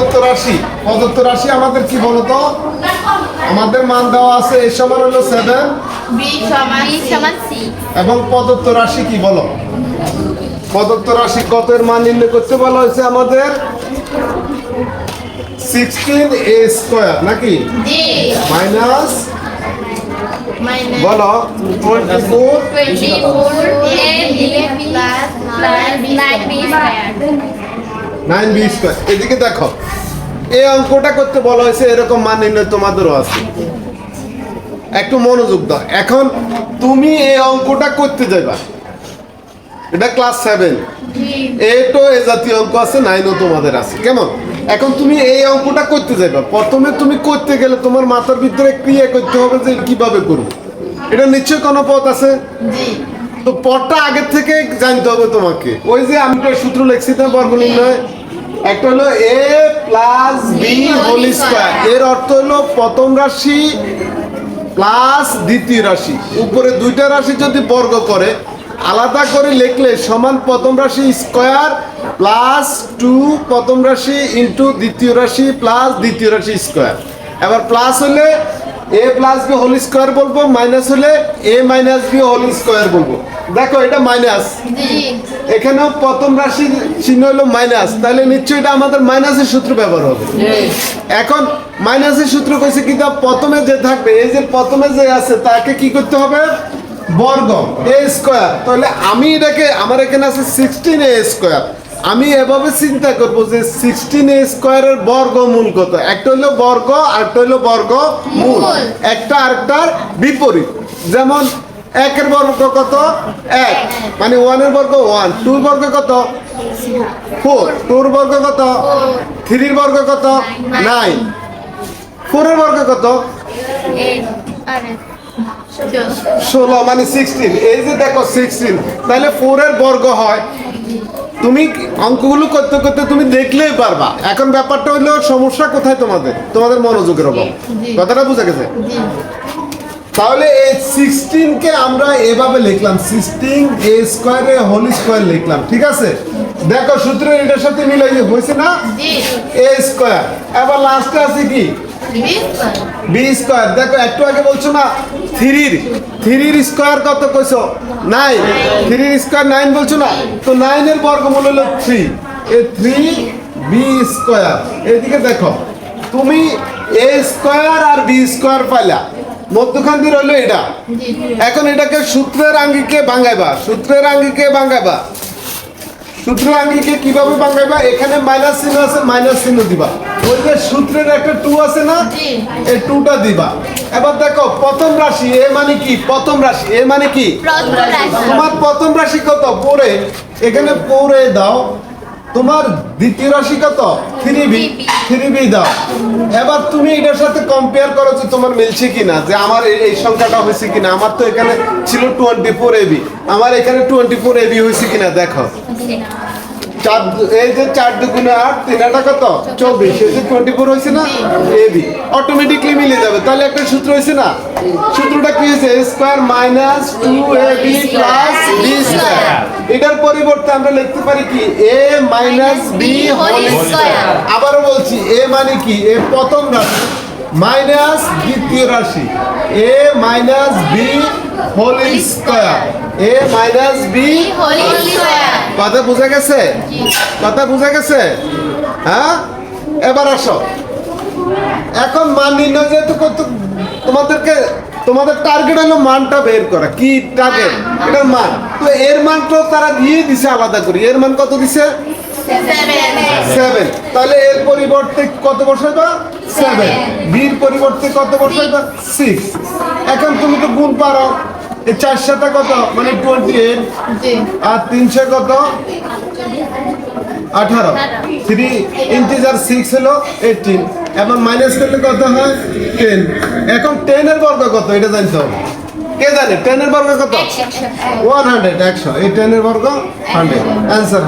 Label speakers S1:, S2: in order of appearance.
S1: প্রদত্ত রাশি প্রদত্ত রাশি আমাদের কি বলতো? আমাদের মান দেওয়া আছে এ সমান হলো সেভেন এবং প্রদত্ত রাশি কি বলো? প্রদত্ত রাশি কত এর মান নির্ণয় করতে বলা হয়েছে আমাদের? সিক্সটিন এ স্কোয়ার নাকি? মাইনাস বলো twenty four
S2: nine B square
S1: এদিকে দেখো এই অঙ্কটা করতে বলা হয়েছে এরকম মান নির্ণয় তোমাদেরও আছে। একটু মনোযোগ দাও। এখন তুমি এই অঙ্কটা করতে যাইবা। এটা ক্লাস সেভেন এইটো এই জাতীয় অঙ্ক আছে নাইনও তোমাদের আছে। কেমন? এখন তুমি এই অঙ্কটা করতে যাইবা। প্রথমে তুমি করতে গেলে তোমার মাথার ভিতরে ক্রিয়া করতে হবে যে কীভাবে করব। এটা নিশ্চয়ই কোনো পথ আছে? তো পথটা আগের থেকে জানতে হবে তোমাকে। ওই যে আমি একটা সূত্র লিখছি না বর্গ নির্ণয় একটা হলো A plus B whole square এর অর্থ হলো প্রথম রাশি প্লাস দ্বিতীয় রাশি। উপরে দুইটা রাশি যদি বর্গ করে, আলাদা করে লিখলে সমান প্রথম রাশি স্কোয়ার প্লাস টু প্রথম রাশি ইন্টু দ্বিতীয় রাশি প্লাস দ্বিতীয় রাশি স্কোয়ার এবার প্লাস হলে A plus B whole square বলব মাইনাস হলে A minus B whole square বলব। দেখো এটা মাইনাস
S3: জি
S1: এখানেও প্রথম রাশি চিহ্ন হলো মাইনাস তাহলে নিশ্চয়ই এটা আমাদের মাইনাসের সূত্র ব্যবহার হবে। এখন মাইনাসের সূত্র কইছে কি তা প্রথমে যে থাকবে এই যে প্রথমে যে আছে তাকে কি করতে হবে? বর্গ এ স্কোয়ার তাহলে আমি এটাকে আমার এখানে আছে সিক্সটিন এ স্কোয়ার আমি এভাবে চিন্তা করব যে সিক্সটিন এ স্কোয়ারের বর্গমূল কত? একটা হলো বর্গ আরেকটা হলো বর্গ মূল। একটা আরেকটার বিপরীত। যেমন একের বর্গ কত? এক। মানে ওয়ানের বর্গ ওয়ান। টুর বর্গ কত? ফোর। টুর বর্গ কত? থ্রির বর্গ কত? নাইন। ফোরের বর্গ কত? ষোলো। মানে সিক্সটিন এই যে দেখো সিক্সটিন তাহলে ফোরের বর্গ হয় তুমি অঙ্কগুলো করতে করতে তুমি দেখলেই পারবা। এখন ব্যাপারটা হইল সমস্যা কোথায় তোমাদের? তোমাদের মনোযোগের অভাব। কথাটা বুঝা গেছে? তাহলে এই সিক্সটিনকে আমরা এভাবে লিখলাম। সিক্সটিন এ স্কোয়ারে হোল স্কোয়ার লিখলাম। ঠিক আছে? দেখো সূত্র এটার সাথে মিলাই হয়েছে না?
S3: জি।
S1: এ স্কোয়ার এবার লাস্টে আছে কি? তুমি এ স্কোয়ার আর বি স্কোয়ার পাইলা। মধ্যখান দিয়ে রইল এটা। এখন এটাকে সূত্রের আঙ্গিকে ভাঙাইবা। সূত্রের আঙ্গিকে ভাঙাইবা। সূত্রের আঙ্গিকে কীভাবে ভাঙাইবা? এখানে মাইনাস চিহ্ন আছে মাইনাস চিহ্ন দিবা। ওই যে সূত্রের একটা টু আছে না। এই টুটা দিবা। এবার দেখো প্রথম রাশি এ মানে কি? প্রথম রাশি এ মানে কি? তোমার প্রথম রাশি কত? পরে। এখানে পরে দাও। তোমার দ্বিতীয় রাশি কত? থ্রি বি থ্রি বি দাও। এবার তুমি এটার সাথে কম্পেয়ার করো যে তোমার মিলছে কিনা যে আমার এই- এই সংখ্যাটা হয়েছে কিনা। আমার তো এখানে ছিল টোয়েন্টি ফোর এবি আমার এখানে টোয়েন্টি ফোর এবি হয়েছে কিনা দেখো। চার এই যে চার দুগুণে আট তিন আটা কত? চব্বিশ। এই যে টোয়েন্টি ফোর হয়েছে না এবি অটোমেটিকলি মিলে যাবে। তাহলে একটা সূত্র হয়েছে না? সূত্রটা কি হয়েছে square minus two A B plus B square এটার পরিবর্তে আমরা লিখতে পারি কি? A minus B whole square আবারও বলছি এ মানে কি? এ প্রথম রাশি। মাইনাস দ্বিতীয় রাশি। A minus B whole square. A minus B
S3: whole square.
S1: কথা বুঝা গেছে? কথা বুঝা গেছে? হ্যাঁ? এবার আসো। এখন মান নির্ণয় যেহেতু তোমাদেরকে তোমাদের টার্গেট হলো মানটা বের করা। কি টার্গেট এটার মান। তো এর মান তো তারা দিয়ে দিছে আলাদা করে। এর মান কত দিছে?
S3: সেভেন
S1: তাহলে এর পরিবর্তে কত বসাইবা? সেভেন বির পরিবর্তে কত বসাইবা সিক্স এখন তুমি তো গুণ পারো। এই চার সাথে কত? মানে টোয়েন্টি এইট আর তিনশো কত? আঠারো। থ্রি ইন্টিজার সিক্স হলো এইটিন এখন মাইনাস করলে কত হয়? টেন এখন টেনের বর্গ কত? এটা জানতে হবে কে জানে? টেনের বর্গ কত? ওয়ান হান্ড্রেড একশো। এই টেনের বর্গ হান্ড্রেড অ্যান্সার